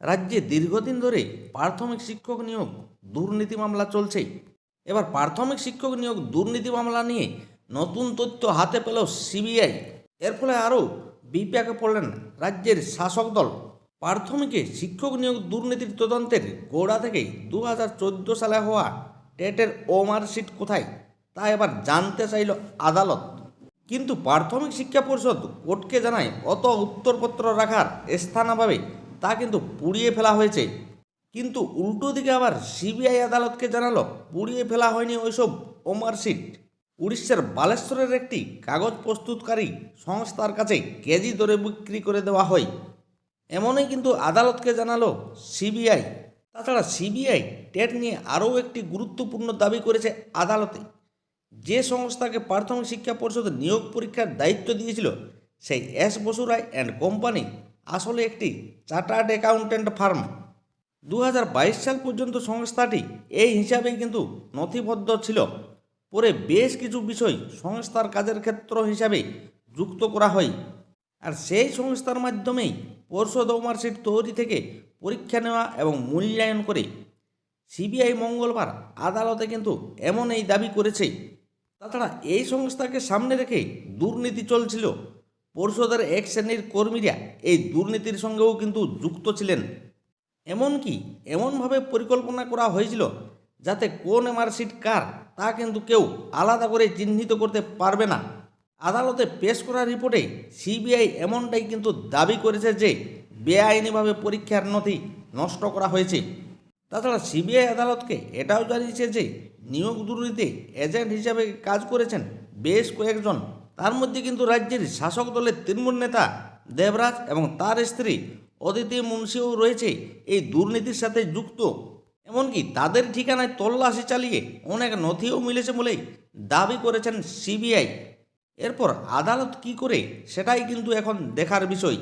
রাজ্যে দীর্ঘদিন ধরে প্রাথমিক শিক্ষক নিয়োগ দুর্নীতি মামলা চলছে। এবার প্রাথমিক শিক্ষক নিয়োগ দুর্নীতি মামলা নিয়ে নতুন তথ্য হাতে পেল সিবিআই। এর ফলে আরও বিপাকে পড়লেন রাজ্যের শাসক দল। প্রাথমিকে শিক্ষক নিয়োগ দুর্নীতির তদন্তের গোড়া থেকেই দু হাজার চোদ্দ সালে হওয়া টেটের ও মার্কশিট কোথায় তা এবার জানতে চাইল আদালত। কিন্তু প্রাথমিক শিক্ষা পরিষদ কোর্টকে জানায় অত উত্তরপত্র রাখার স্থানাভাবে তা কিন্তু পুড়িয়ে ফেলা হয়েছে। কিন্তু উল্টো দিকে আবার সিবিআই আদালতকে জানালো, পুড়িয়ে ফেলা হয়নি ওইসব ওমারশিট উড়িষ্যার বালেশ্বরের একটি কাগজ প্রস্তুতকারী সংস্থার কাছে কেজি দরে বিক্রি করে দেওয়া হয়। এমনই কিন্তু আদালতকে জানালো সিবিআই। তাছাড়া সিবিআই টেট নিয়ে আরও একটি গুরুত্বপূর্ণ দাবি করেছে আদালতে। যে সংস্থাকে প্রাথমিক শিক্ষা পরিষদ নিয়োগ পরীক্ষার দায়িত্ব দিয়েছিল, সেই এস বসুরায় অ্যান্ড কোম্পানি আসলে একটি চার্টার্ড অ্যাকাউন্ট্যান্ট ফার্ম। দু হাজার বাইশ সাল পর্যন্ত সংস্থাটি এই হিসাবেই কিন্তু নথিবদ্ধ ছিল। পরে বেশ কিছু বিষয় সংস্থার কাজের ক্ষেত্র হিসাবে যুক্ত করা হয়। আর সেই সংস্থার মাধ্যমেই পর্ষদ মার্কশিট তৈরি থেকে পরীক্ষা নেওয়া এবং মূল্যায়ন করে সিবিআই মঙ্গলবার আদালতে কিন্তু এমন এই দাবি করেছে। তাছাড়া এই সংস্থাকে সামনে রেখে দুর্নীতি চলছিল। পরিষদের এক শ্রেণির কর্মীরা এই দুর্নীতির সঙ্গেও কিন্তু যুক্ত ছিলেন। এমনকি এমনভাবে পরিকল্পনা করা হয়েছিল যাতে কোন মার্কশিট কার তা কিন্তু কেউ আলাদা করে চিহ্নিত করতে পারবে না। আদালতে পেশ করা রিপোর্টে সিবিআই এমনটাই কিন্তু দাবি করেছে যে বেআইনিভাবে পরীক্ষার নথি নষ্ট করা হয়েছে। তাছাড়া সিবিআই আদালতকে এটাও জানিয়েছে যে নিয়োগ দুর্নীতিতে এজেন্ট হিসাবে কাজ করেছেন বেশ কয়েকজন তার মধ্যে কিন্তু রাজ্যের শাসক দলের তৃণমূল নেতা দেবরাজ এবং তার স্ত্রী অদিতি মুন্সিও রয়েছে এই দুর্নীতির সাথে যুক্ত। এমনকি তাদের ঠিকানায় তল্লাশি চালিয়ে অনেক নথিও মিলেছে বলেই দাবি করেছেন সিবিআই। এরপর আদালত কি করে সেটাই কিন্তু এখন দেখার বিষয়।